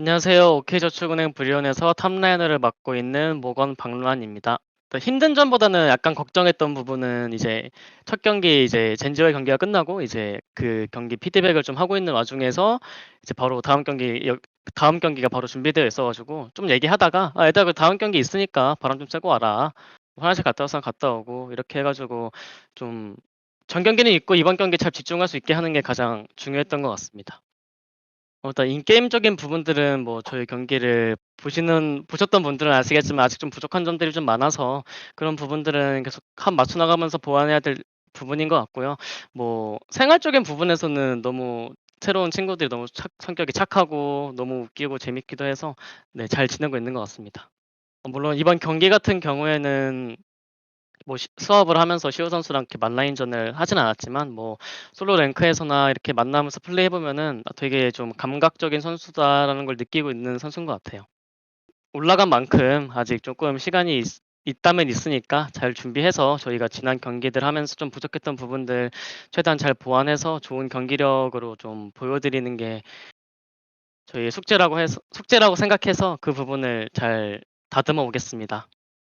안녕하세요. OK저축은행 브리온에서 탑라이너를 맡고 있는 모건 박루안입니다. 또 힘든 점보다는 약간 걱정했던 부분은 이제 첫 경기 이제 젠지와의 경기가 끝나고 이제 그 경기 피드백을 좀 하고 있는 와중에서 이제 바로 다음 경기 여- 다음 경기가 바로 준비되어 있어가지고 좀 얘기하다가 아 얘들아 그 다음 경기 있으니까 바람 좀 쐬고 와라. 화장실 갔다 와서 갔다 오고 이렇게 해가지고 좀 전 경기는 있고 이번 경기 잘 집중할 수 있게 하는 게 가장 중요했던 것 같습니다. 어 일단 인게임적인 부분들은 뭐 저희 경기를 보시는 보셨던 분들은 아시겠지만 아직 좀 부족한 점들이 좀 많아서 그런 부분들은 계속 한 맞춰 나가면서 보완해야 될 부분인 것 같고요. 뭐 생활적인 부분에서는 너무 새로운 친구들이 너무 착 성격이 착하고 너무 웃기고 재밌기도 해서 네 잘 지내고 있는 것 같습니다. 어 물론 이번 경기 같은 경우에는 뭐시 수업을 하면서 시우 선수랑 이렇게 만라인전을 하진 않았지만 뭐 솔로 랭크에서나 이렇게 만나면서 플레이해 보면은 '아 되게 좀 감각적인 선수다.'라는 걸 느끼고 있는 선수인 것 같아요. 올라간 만큼 아직 쪼끔 시간이 있 있다면 있으니까 잘 준비해서 저희가 지난 경기들 하면서 좀 부족했던 부분들 최대한 잘 보완해서 좋은 경기력으로 좀 보여드리는 게 저희의 숙제라고 해서 숙제라고 생각해서 그 부분을 잘 다듬어 오겠습니다.